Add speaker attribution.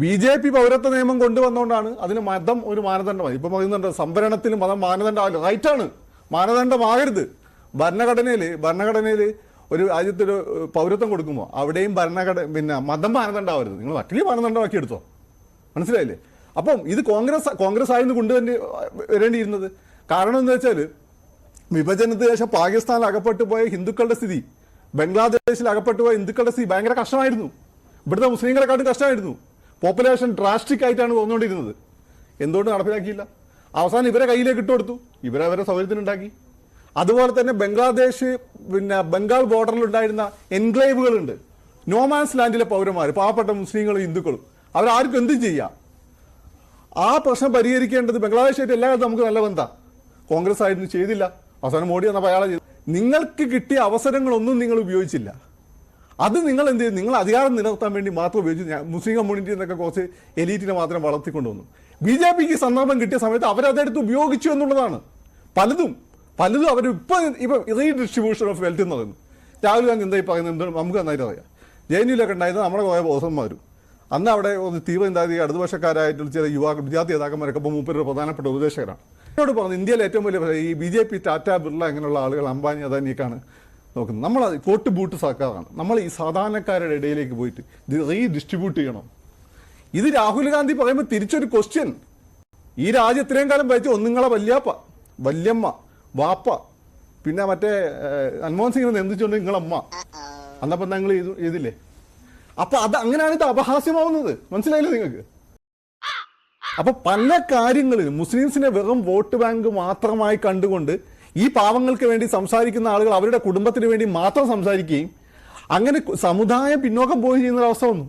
Speaker 1: B J P പൗരത്വ നിയമം കൊണ്ടുവന്നുകൊണ്ടാണ് അതിന് മതം ഒരു മാനദണ്ഡമായി. ഇപ്പൊ പറയുന്നുണ്ട് സംവരണത്തിന് മതം മാനദണ്ഡമാവില്ല. റൈറ്റാണ് മാനദണ്ഡമാകരുത്. ഭരണഘടനയിൽ ഭരണഘടനയിൽ ഒരു രാജ്യത്തൊരു പൗരത്വം കൊടുക്കുമ്പോൾ അവിടെയും ഭരണഘടന പിന്നെ മതം മാനദണ്ഡമാവരുത്. നിങ്ങൾ മറ്റൊരു മാനദണ്ഡമാക്കി എടുത്തോ മനസ്സിലായില്ലേ? അപ്പം ഇത് കോൺഗ്രസ് കോൺഗ്രസ് ആയിരുന്നു കൊണ്ടുവരേണ്ടി വരേണ്ടിയിരുന്നത്. കാരണം എന്ന് വെച്ചാൽ വിഭജനത്തിന് ശേഷം പാകിസ്ഥാനിൽ അകപ്പെട്ടു പോയ ഹിന്ദുക്കളുടെ സ്ഥിതി ബംഗ്ലാദേശിൽ അകപ്പെട്ടു പോയ ഹിന്ദുക്കളുടെ സ്ഥിതി ഭയങ്കര കഷ്ടമായിരുന്നു. ഇവിടുത്തെ മുസ്ലിങ്ങളെക്കാട്ടും കഷ്ടമായിരുന്നു. പോപ്പുലേഷൻ ഡ്രാസ്റ്റിക് ആയിട്ടാണ് വന്നുകൊണ്ടിരുന്നത് എന്തുകൊണ്ട് നടപ്പിലാക്കിയില്ല? അവസാനം ഇവരെ കയ്യിലേക്ക് ഇട്ടുകൊടുത്തു ഇവരെ അവരെ സൗകര്യത്തിനുണ്ടാക്കി അതുപോലെ തന്നെ ബംഗ്ലാദേശ് പിന്നെ ബംഗാൾ ബോർഡറിലുണ്ടായിരുന്ന എൻക്ലേവുകളുണ്ട്. നോമാൻസ് ലാൻഡിലെ പൗരന്മാർ പാവപ്പെട്ട മുസ്ലിങ്ങളും ഹിന്ദുക്കളും. അവരാർക്കും എന്തും ചെയ്യാം. ആ പ്രശ്നം പരിഹരിക്കേണ്ടത് ബംഗ്ലാദേശായിട്ട് എല്ലാ കാലത്തും നമുക്ക് നല്ല ബന്ധം. കോൺഗ്രസ് ആയിരുന്നു ചെയ്തില്ല. അവസാനം മോഡി വന്നപ്പോൾ അയാളെ ചെയ്തു. നിങ്ങൾക്ക് കിട്ടിയ അവസരങ്ങളൊന്നും നിങ്ങൾ ഉപയോഗിച്ചില്ല. അത് നിങ്ങൾ എന്ത് ചെയ്യും? നിങ്ങൾ അധികാരം നിലനിർത്താൻ വേണ്ടി മാത്രം ഉപയോഗിച്ചു മുസ്ലിം കമ്മ്യൂണിറ്റി എന്നൊക്കെ കുറച്ച് എലീറ്റിനെ മാത്രം വളർത്തിക്കൊണ്ടുവന്നു ബി ജെ പിക്ക് സന്ദർഭം കിട്ടിയ സമയത്ത് അവരതെടുത്ത് ഉപയോഗിച്ചു എന്നുള്ളതാണ്. പലതും പലതും അവർ ഇപ്പം ഇപ്പം റീഡിസ്ട്രിബ്യൂഷൻ ഓഫ് വെൽത്ത് എന്ന് പറയുന്നു. രാഹുൽ ഗാന്ധി എന്തായി പറയുന്നത്? എന്തോ നമുക്ക് നന്നായിട്ട് അറിയാം. ജെ എൻ യുലൊക്കെ ഉണ്ടായിരുന്നത് നമ്മുടെ കുറേ ബോസന്മാരും അന്ന് അവിടെ ഒരു തീവ്ര ചിന്താഗതി ഇടതുപക്ഷക്കാരായിട്ടുള്ള ചില യുവാക്കൾ വിദ്യാർത്ഥി നേതാക്കന്മാരൊക്കെ ഇപ്പോൾ മൂപ്പരുടെ പ്രധാനപ്പെട്ട ഉപദേശകരാണ്. എന്നോട് പറഞ്ഞു ഇന്ത്യയിലെ ഏറ്റവും വലിയ ഈ B J P Tata Birla അങ്ങനെയുള്ള ആളുകൾ അംബാനി അദാനിയൊക്കെയാണ് നോക്കുന്നത് നമ്മൾ കോട്ട് ബൂട്ട് സർക്കാരാണ്. നമ്മൾ ഈ സാധാരണക്കാരുടെ ഇടയിലേക്ക് പോയിട്ട് ഇത് റീഡിസ്ട്രിബ്യൂട്ട് ചെയ്യണം. ഇത് രാഹുൽ ഗാന്ധി പറയുമ്പോൾ തിരിച്ചൊരു ക്വസ്റ്റ്യൻ ഈ രാജ്യം ഇത്രയും കാലം ഭരിച്ച ഒന്നുങ്ങളെ വല്യാപ്പ വല്യമ്മ വാപ്പ പിന്നെ മറ്റേ മൻമോഹൻ സിംഗിനെ നിയന്ത്രിച്ചുകൊണ്ട് നിങ്ങളമ്മ അന്നപ്പം നിങ്ങൾ ചെയ്തില്ലേ? അപ്പൊ അത് അങ്ങനെയാണ് ഇത് അപഹാസ്യമാവുന്നത്. മനസ്സിലായില്ലേ നിങ്ങൾക്ക്? അപ്പൊ പല കാര്യങ്ങളിലും മുസ്ലിംസിനെ വെറും വോട്ട് ബാങ്ക് മാത്രമായി കണ്ടുകൊണ്ട് ഈ പാവങ്ങൾക്ക് വേണ്ടി സംസാരിക്കുന്ന ആളുകൾ അവരുടെ കുടുംബത്തിന് വേണ്ടി മാത്രം സംസാരിക്കുകയും അങ്ങനെ സമുദായം പിന്നോക്കം പോയി ചെയ്യുന്ന ഒരു അവസ്ഥ വന്നു.